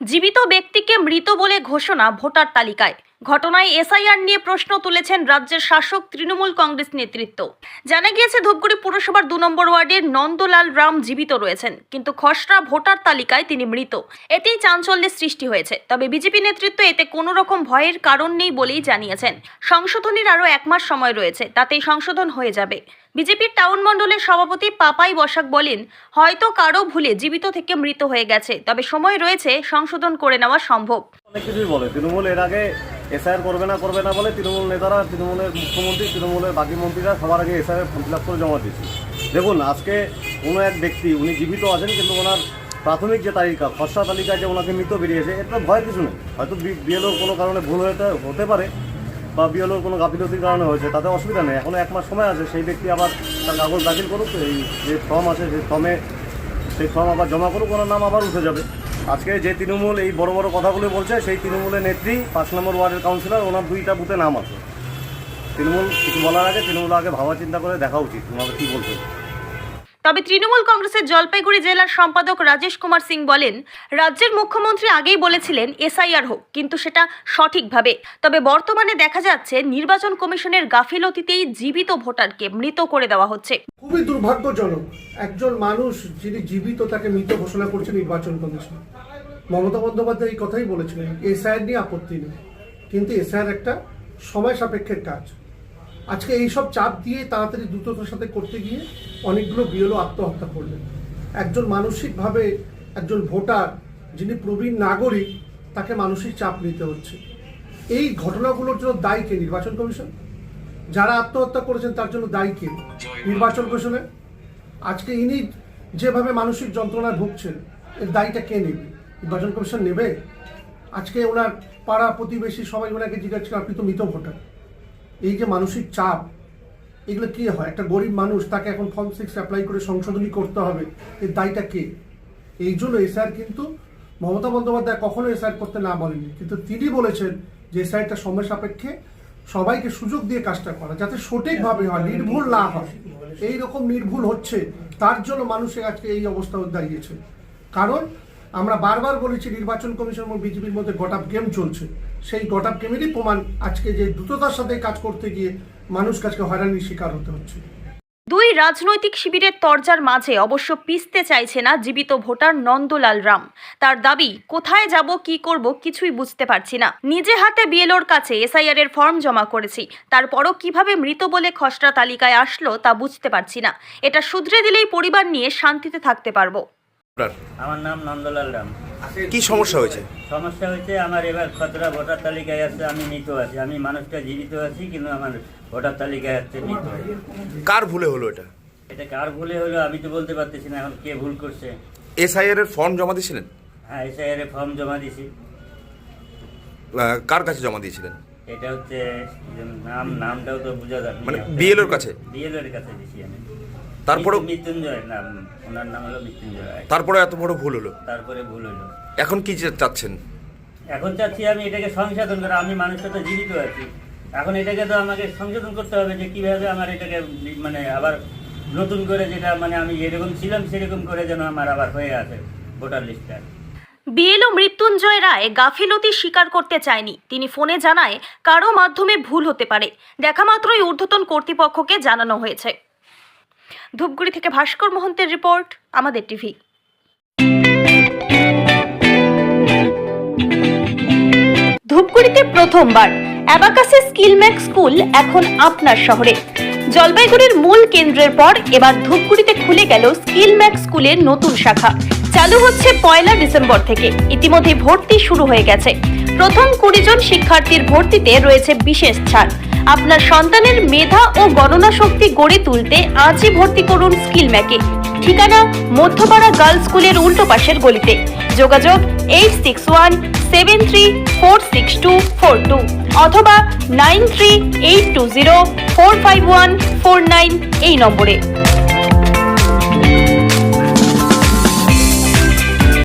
জীবিত ব্যক্তিকে মৃত বলে ঘোষণা ভোটার তালিকায়। ঘটনায় এসআইআর নিয়ে প্রশ্ন তুলেছেন রাজ্যের শাসক তৃণমূল কংগ্রেস নেতৃত্ব। জানা গিয়েছে, ধূপগুড়ি পুরসভার দু নম্বর ওয়ার্ডের নন্দলাল রাম জীবিত রয়েছেন, কিন্তু খসড়া ভোটার তালিকায় তিনি মৃত। এতেই চাঞ্চল্যের সৃষ্টি হয়েছে। তবে বিজেপি নেতৃত্ব এতে কোনো রকম ভয়ের কারণ নেই বলেই জানিয়েছেন। সংশোধনীর আরও এক মাস সময় রয়েছে, তাতেই সংশোধন হয়ে যাবে। বিজেপির টাউন মণ্ডলের সভাপতি পাপাই বসাক বলেন, হয়তো কারও ভুলে জীবিত থেকে মৃত হয়ে গেছে, তবে সময় রয়েছে সংশোধন করে নেওয়া সম্ভব। অনেক কিছুই বলে। তৃণমূল এর আগে এসআইআর করবে না করবে না বলে তৃণমূল নেতারা, তৃণমূলের মুখ্যমন্ত্রী, তৃণমূলের বাকি মন্ত্রীরা সবার আগে এসআইআর ফর্ম ফিল করে জমা দিয়েছে। দেখুন, আজকে কোনো এক ব্যক্তি, উনি জীবিত আছেন কিন্তু ওনার প্রাথমিক যে তালিকা, খসড়া তালিকায় যে ওনাকে মৃত বেরিয়েছে এটা ভয়ের কিছু নেই। হয়তো বিএলওর কোনো কারণে ভুল হতে হতে পারে বা বিএলওর কোনো গাফিলতির কারণে হয়েছে, তাতে অসুবিধা নেই। এখনও এক মাস সময় আছে, সেই ব্যক্তি আবার তার কাগজ দাখিল করুক, এই যে ফর্ম আছে সেই ফর্মে সেই ফর্ম আবার জমা করুক, ওনার নাম আবার উঠে যাবে। আজকে যে তৃণমূল এই বড় বড় কথাগুলো বলছে, সেই তৃণমূলের নেত্রী, পাঁচ নম্বর ওয়ার্ডের কাউন্সিলর ওনার দুইটা বুথে নাম আছে। তৃণমূল কিছু বলার আগে, তৃণমূল আগে ভাবা চিন্তা করে দেখা উচিত, ওনারা কী বলছে তবে তৃণমূল কংগ্রেসের জলপাইগুড়ি জেলার সম্পাদক রাজেশ কুমার সিং বলেন, রাজ্যের মুখ্যমন্ত্রী আগেই বলেছিলেন এসআইআর হোক, কিন্তু সেটা সঠিকভাবে। তবে বর্তমানে দেখা যাচ্ছে নির্বাচন কমিশনের গাফিলতিতেই জীবিত ভোটারকে মৃত করে দেওয়া হচ্ছে। খুবই দুর্ভাগ্যজনক, একজন মানুষ যিনি জীবিত তাকে মৃত ঘোষণা করছে নির্বাচন কমিশন। মমতা বন্দ্যোপাধ্যায় এই কথাই বলেছিলেন, এসআইআর নিয়ে আপত্তি নেই। কিন্তু এসআইআর একটা সময় সাপেক্ষের কাজ। আজকে এইসব চাপ দিয়ে তাড়াতাড়ি দ্রুততার সাথে করতে গিয়ে অনেকগুলো বিএলও আত্মহত্যা করলেন। একজন মানসিকভাবে একজন ভোটার, যিনি প্রবীণ নাগরিক, তাকে মানসিক চাপ নিতে হচ্ছে। এই ঘটনাগুলোর জন্য দায়ী কে নির্বাচন কমিশন? যারা আত্মহত্যা করেছেন, তার জন্য দায়ী কে? নির্বাচন কমিশনে আজকে ইনি যেভাবে মানসিক যন্ত্রণায় ভুগছেন, এর দায়ীটা কে নেবে? নির্বাচন কমিশন নেবে? আজকে ওনার পাড়া প্রতিবেশী সবাই ওনাকে জিজ্ঞাসা আপনি তো মৃত ভোটার। এই যে মানসিক চাপ, এগুলো কি হয়? একটা গরিব মানুষ, তাকে এখন ফর্ম সিক্স অ্যাপ্লাই করে সংশোধনী করতে হবে, এর দায়টা কে? এই জন্য এসআর কিন্তু মমতা বন্দ্যোপাধ্যায় কখনো এসআর করতে না বলেনি। কিন্তু তিনি বলেছেন যে এসআইটা সময় সাপেক্ষে সবাইকে সুযোগ দিয়ে কাজটা করা, যাতে সঠিকভাবে হয়, নির্ভুল না হয়। এই রকম নির্ভুল হচ্ছে, তার জন্য মানুষের আজকে এই অবস্থা দাঁড়িয়েছে। কারণ আমরা বারবার বলেছি নির্বাচন কমিশন এবং বিজেপির মধ্যে গটাপ গেম চলছে। সেই গটাপ গেমেরই প্রমাণ আজকে যে দ্রুততার সাথে কাজ করতে গিয়ে মানুষ আজকে হয়রানির শিকার হতে হচ্ছে। দুই রাজনৈতিক শিবিরের তরজার মাঝে অবশ্য পিসতে চাইছে না জীবিত ভোটার নন্দলাল রাম। তার দাবি, কোথায় যাব, কি করব কিছুই বুঝতে পারছি না। নিজে হাতে বিএলওর কাছে এসআইআর এর ফর্ম জমা করেছি। তারপরও কীভাবে মৃত বলে খসড়া তালিকায় আসলো তা বুঝতে পারছি না। এটা শুধরে দিলেই পরিবার নিয়ে শান্তিতে থাকতে পারব। আপনার? আমার নাম নন্দলাল রাম। কি সমস্যা হয়েছে? সমস্যা হচ্ছে আমার এবার খতরা ভোটার তালিকায় আছে আমি মৃত আছি। আমি মানুষটা জীবিত আছি কিন্তু আমার ভোটার তালিকায় আছে মৃত কার ভুলে হলো এটা? এটা কার ভুলে হলো আমি তো বলতে পারতেছি না এখন কে ভুল করছে? এসআইআর এর ফর্ম জমা দিয়েছিলেন? হ্যাঁ এসআইআর ফর্ম জমা আহ, কার কাছে জমা দিয়েছিলেন? এটা হচ্ছে নাম নামটাও তো বোঝা যাবে। মানে BLO র কাছে? বিএলওর কাছে দিছি আমি। তারপরে মৃত্যুঞ্জয় নাম ওনার নাম হলো মৃত্যুঞ্জয় রায়। তারপরে এত বড় ভুল হলো? তারপরে ভুল হলো। এখন কি চাচ্ছেন? এখন চাচ্ছি আমি এটাকে সংশোধন করা। আমি মানুষটা তো জীবিত আছি। এখন এটাকে তো আমাকে সংশোধন করতে হবে যে কীভাবে আমার এটাকে মানে আবার নতুন করে যেটা মানে আমি যেরকম ছিলাম সেরকম করে যেন আমার আবার হয়ে আসে ভোটার লিস্টটা। বিএলও মৃত্যুঞ্জয় রায় গাফিলতি স্বীকার করতে চায়নি। তিনি ফোনে জানায় কারও মাধ্যমে ভুল হতে পারে। দেখা মাত্রই ঊর্ধ্বতন কর্তৃপক্ষকে জানানো হয়েছে। ধূপগুড়ি থেকে ভাস্কর মোহন্তের রিপোর্ট, আমাদের টিভি। ধূপগুড়িতে প্রথমবার স্কুল এখন আপনার শহরে। জলপাইগুড়ির মূল কেন্দ্রের পর এবার ধূপগুড়িতে খুলে গেল স্কিল ম্যাক্স স্কুলের নতুন শাখা। চালু হচ্ছে পয়লা ডিসেম্বর থেকে। ইতিমধ্যে ভর্তি শুরু হয়ে গেছে। প্রথম কুড়ি জন শিক্ষার্থীর ভর্তিতে রয়েছে বিশেষ ছাড়। আপনার সন্তানের মেধা ও গণনা শক্তি গড়ে তুলতে আজই ভর্তি করুন স্কিল ম্যাকে। ঠিকানা মধ্যপাড়া গার্লস স্কুলের উল্টো পাশের গলিতে। যোগাযোগ eight six one seven three four six two four two অথবা nine three eight two zero four five one four nine এই নম্বরে।